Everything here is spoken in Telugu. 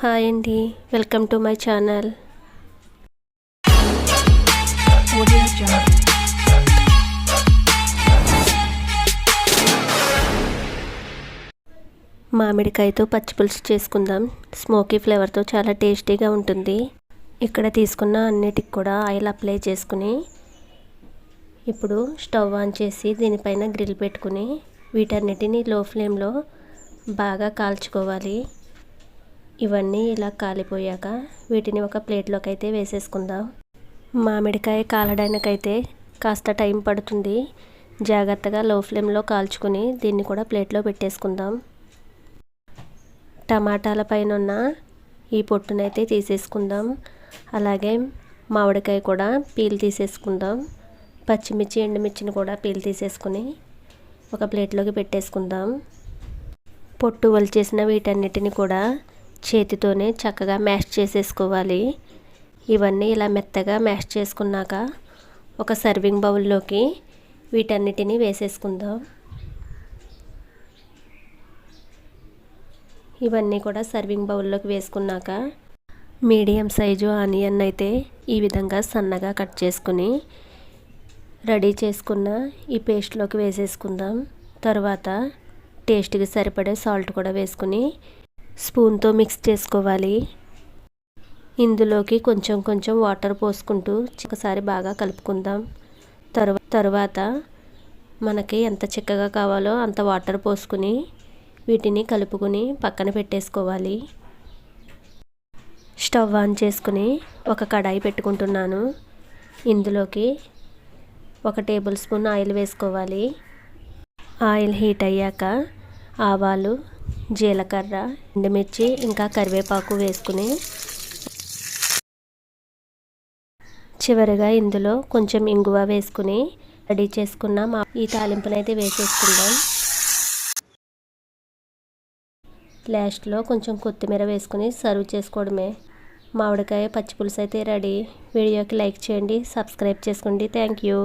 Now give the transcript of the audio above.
హాయ్ అండి. Welcome to my channel. మామిడికాయతో పచ్చి పులుసు చేసుకుందాం. స్మోకీ ఫ్లేవర్తో చాలా టేస్టీగా ఉంటుంది. ఇక్కడ తీసుకున్న అన్నిటికి కూడా ఆయిల్ అప్లై చేసుకుని ఇప్పుడు స్టవ్ ఆన్ చేసి దీనిపైన గ్రిల్ పెట్టుకుని వీటన్నిటిని లో ఫ్లేమ్లో బాగా కాల్చుకోవాలి. ఇవన్నీ ఇలా కాలిపోయాక వీటిని ఒక ప్లేట్లోకి అయితే వేసేసుకుందాం. మామిడికాయ కాలడానికైతే కాస్త టైం పడుతుంది. జాగ్రత్తగా లో ఫ్లేమ్లో కాల్చుకుని దీన్ని కూడా ప్లేట్లో పెట్టేసుకుందాం. టమాటాల పైన ఉన్న ఈ పొట్టునైతే తీసేసుకుందాం. అలాగే మామిడికాయ కూడా పీల్ తీసేసుకుందాం. పచ్చిమిర్చి ఎండుమిర్చిని కూడా పీల్ తీసేసుకుని ఒక ప్లేట్లోకి పెట్టేసుకుందాం. పొట్టు వలిచేసిన వీటన్నిటిని కూడా చేతితోనే చక్కగా మ్యాష్ చేసేసుకోవాలి. ఇవన్నీ ఇలా మెత్తగా మ్యాష్ చేసుకున్నాక ఒక సర్వింగ్ బౌల్లోకి వీటన్నిటిని వేసేసుకుందాం. ఇవన్నీ కూడా సర్వింగ్ బౌల్లోకి వేసుకున్నాక మీడియం సైజు ఆనియన్ అయితే ఈ విధంగా సన్నగా కట్ చేసుకుని రెడీ చేసుకున్న ఈ పేస్ట్లోకి వేసేసుకుందాం. తర్వాత టేస్ట్కి సరిపడే సాల్ట్ కూడా వేసుకుని స్పూన్తో మిక్స్ చేసుకోవాలి. ఇందులోకి కొంచెం కొంచెం వాటర్ పోసుకుంటూ ఒకసారి బాగా కలుపుకుందాం. తర్వా తర్వాత మనకి ఎంత చిక్కగా కావాలో అంత వాటర్ పోసుకుని వీటిని కలుపుకుని పక్కన పెట్టేసుకోవాలి. స్టవ్ ఆన్ చేసుకుని ఒక కడాయి పెట్టుకుంటున్నాను. ఇందులోకి ఒక టేబుల్ స్పూన్ ఆయిల్ వేసుకోవాలి. ఆయిల్ హీట్ అయ్యాక ఆవాలు జీలకర్ర ఎండుమిర్చి ఇంకా కరివేపాకు వేసుకుని చివరిగా ఇందులో కొంచెం ఇంగువ వేసుకుని రెడీ చేసుకున్న మా ఈ తాలింపునైతే వేసేసుకుందాం. లాస్ట్లో కొంచెం కొత్తిమీర వేసుకుని సర్వ్ చేసుకోవడమే. మామిడికాయ పచ్చి పులుసు అయితే రెడీ. వీడియోకి లైక్ చేయండి సబ్స్క్రైబ్ చేసుకోండి. Thank you.